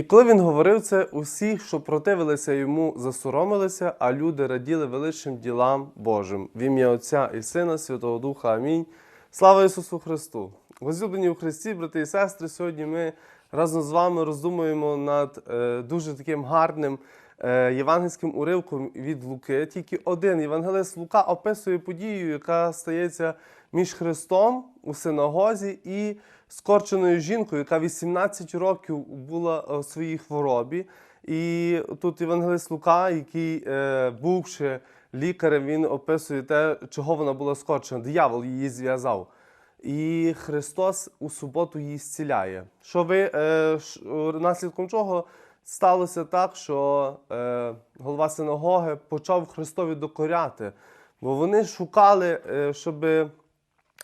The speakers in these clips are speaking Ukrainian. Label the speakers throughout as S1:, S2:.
S1: І коли він говорив це, усі, що противилися йому, засоромилися, а люди раділи величним ділам Божим. В ім'я Отця і Сина, Святого Духа. Амінь. Слава Ісусу Христу! Возлюблені у Христі, брати і сестри, сьогодні ми разом з вами роздумуємо над е, дуже таким гарним е, євангельським уривком від Луки. Тільки один євангелист Лука описує подію, яка стається між Христом у синагозі і скорченою жінкою, яка 18 років була у своїй хворобі. І тут євангелист Лука, який, е, бувши лікарем, він описує те, чого вона була скорчена. Диявол її зв'язав. І Христос у суботу її зціляє. Що ви е, ш- наслідком чого сталося так, що е, голова синагоги почав Христові докоряти, бо вони шукали, е, щоб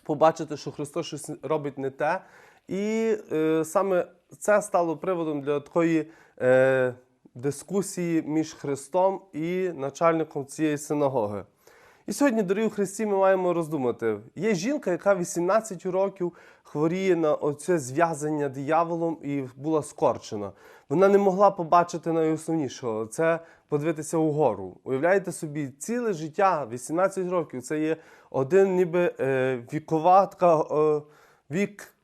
S1: побачити, що Христос щось робить не те. І е, саме це стало приводом для такої е, дискусії між Христом і начальником цієї синагоги. І сьогодні, дорогі Христі, ми маємо роздумати. Є жінка, яка 18 років хворіє на оце зв'язання дияволом і була скорчена. Вона не могла побачити найосновнішого це подивитися угору. Уявляєте собі, ціле життя, 18 років, це є один ніби е, вікова така е, вік,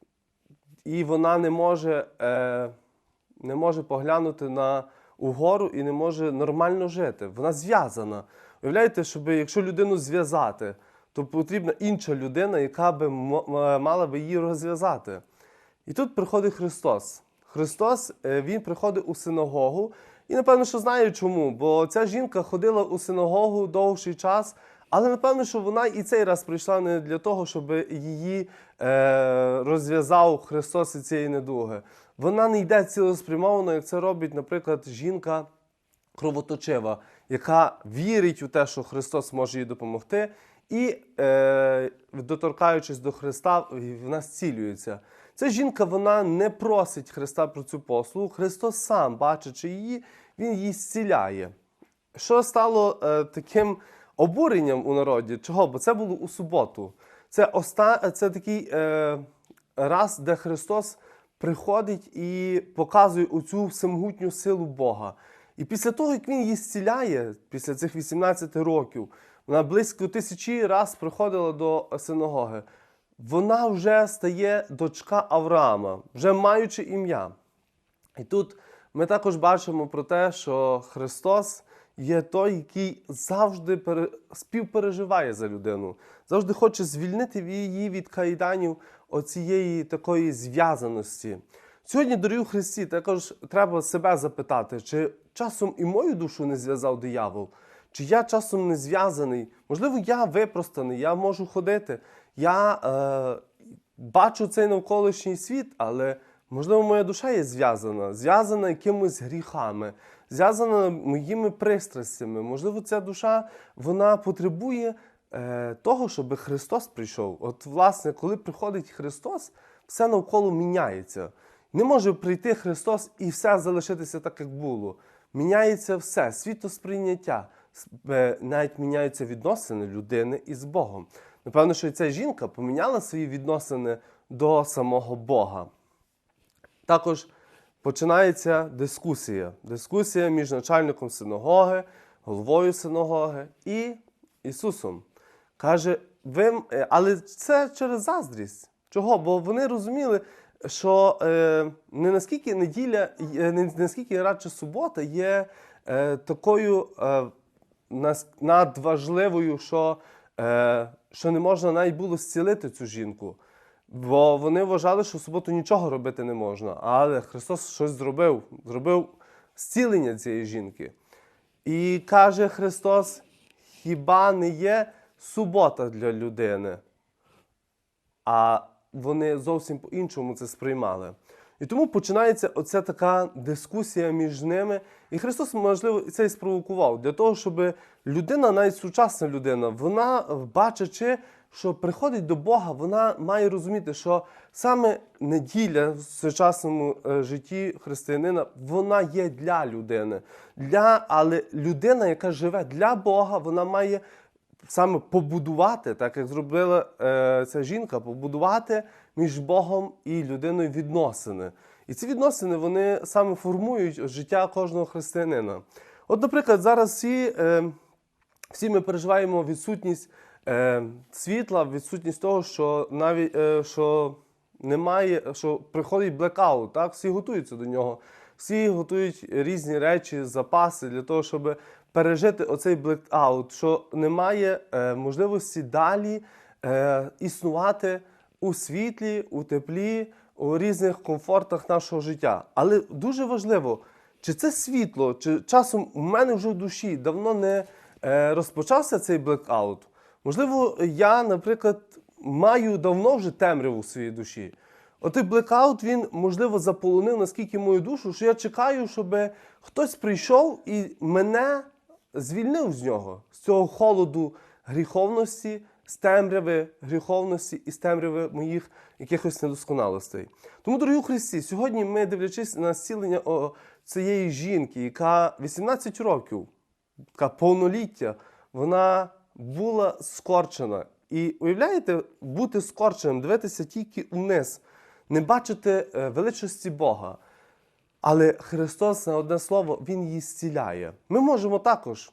S1: і вона не може, е, не може поглянути на угору і не може нормально жити. Вона зв'язана. Уявляєте, щоб якщо людину зв'язати, то потрібна інша людина, яка би мала би її розв'язати. І тут приходить Христос. Христос е, він приходить у синагогу, і напевно, що знає чому, бо ця жінка ходила у синагогу довший час, але напевно, що вона і цей раз прийшла не для того, щоб її е, розв'язав Христос із цієї недуги. Вона не йде цілеспрямовано, як це робить, наприклад, жінка кровоточива, яка вірить у те, що Христос може їй допомогти, і, е, доторкаючись до Христа, вона зцілюється. Ця жінка вона не просить Христа про цю послугу. Христос сам, бачачи її, Він її зціляє. Що стало е, таким обуренням у народі? Чого? Бо це було у суботу. Це, оста... це такий е, раз, де Христос приходить і показує оцю всемогутню силу Бога. І після того, як він її зціляє, після цих 18 років, вона близько тисячі раз приходила до синагоги. Вона вже стає дочка Авраама, вже маючи ім'я. І тут ми також бачимо про те, що Христос є той, який завжди співпереживає за людину, завжди хоче звільнити її від кайданів оцієї такої зв'язаності. Сьогодні, дорогі Христі, також треба себе запитати, чи часом і мою душу не зв'язав диявол, чи я часом не зв'язаний. Можливо, я випростаний, я можу ходити. Я е, бачу цей навколишній світ, але можливо моя душа є зв'язана, зв'язана якимись гріхами, зв'язана моїми пристрастями. Можливо, ця душа вона потребує е, того, щоб Христос прийшов. От, власне, коли приходить Христос, все навколо міняється. Не може прийти Христос і все залишитися так, як було. Міняється все, світосприйняття, е, навіть міняються відносини людини із Богом. Напевно, що ця жінка поміняла свої відносини до самого Бога. Також починається дискусія. Дискусія між начальником синагоги, головою синагоги і Ісусом. Каже, ви, е, але це через заздрість. Чого? Бо вони розуміли, що е, не наскільки неділя, е, не наскільки радше субота є е, такою е, надважливою, що, е, що не можна навіть було зцілити цю жінку. Бо вони вважали, що в суботу нічого робити не можна. Але Христос щось зробив, зробив зцілення цієї жінки. І каже Христос: хіба не є субота для людини? А вони зовсім по-іншому це сприймали. І тому починається оця така дискусія між ними. І Христос, можливо, це і спровокував для того, щоб людина, навіть сучасна людина, вона, бачачи, що приходить до Бога, вона має розуміти, що саме неділя в сучасному е, житті християнина, вона є для людини. Для, але людина, яка живе для Бога, вона має саме побудувати, так як зробила е, ця жінка, побудувати між Богом і людиною відносини. І ці відносини вони саме формують життя кожного християнина. От, наприклад, зараз всі, е, всі ми переживаємо відсутність е, світла, відсутність того, що навіть е, що немає, що приходить блекаут, так? всі готуються до нього. Всі готують різні речі, запаси для того, щоб пережити оцей блекаут, що немає е, можливості далі е, існувати у світлі, у теплі, у різних комфортах нашого життя. Але дуже важливо, чи це світло, чи часом у мене вже в душі давно не е, розпочався цей блекаут. Можливо, я, наприклад, маю давно вже темряву в своїй душі. Отий блекаут, він, можливо, заполонив наскільки мою душу, що я чекаю, щоб хтось прийшов і мене звільнив з нього, з цього холоду гріховності, з темряви гріховності і з темряви моїх якихось недосконалостей. Тому, дорогі Христі, сьогодні ми, дивлячись на зцілення цієї жінки, яка 18 років, така повноліття, вона була скорчена. І уявляєте, бути скорченим, дивитися тільки вниз, не бачити е, величості Бога. Але Христос на одне слово, Він її зціляє. Ми можемо також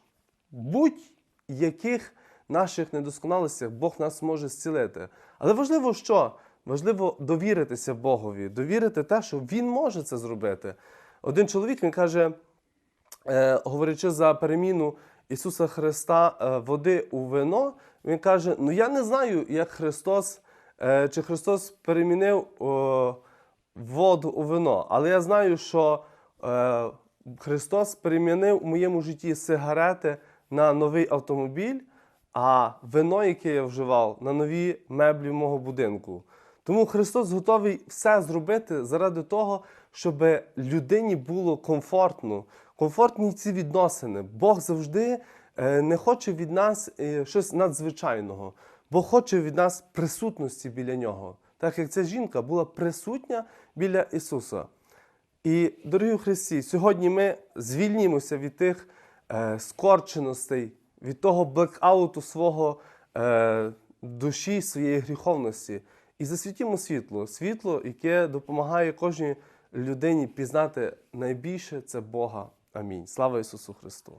S1: будь-яких наших недосконалостях Бог нас може зцілити. Але важливо що? Важливо довіритися Богові, довірити те, що Він може це зробити. Один чоловік він каже, е, говорячи за переміну Ісуса Христа е, води у вино, він каже: Ну я не знаю, як Христос, е, чи Христос перемінив о, воду у вино, але я знаю, що е, Христос перемінив у моєму житті сигарети на новий автомобіль, а вино, яке я вживав, на нові меблі мого будинку. Тому Христос готовий все зробити заради того, щоб людині було комфортно, комфортні ці відносини. Бог завжди е, не хоче від нас е, щось надзвичайного, Бог хоче від нас присутності біля нього, так як ця жінка була присутня біля Ісуса. І, дорогі Христі, сьогодні ми звільнімося від тих е, скорченостей, від того блекауту свого е, душі, своєї гріховності. І засвітімо світло, світло, яке допомагає кожній людині пізнати найбільше це Бога. Амінь. Слава Ісусу Христу!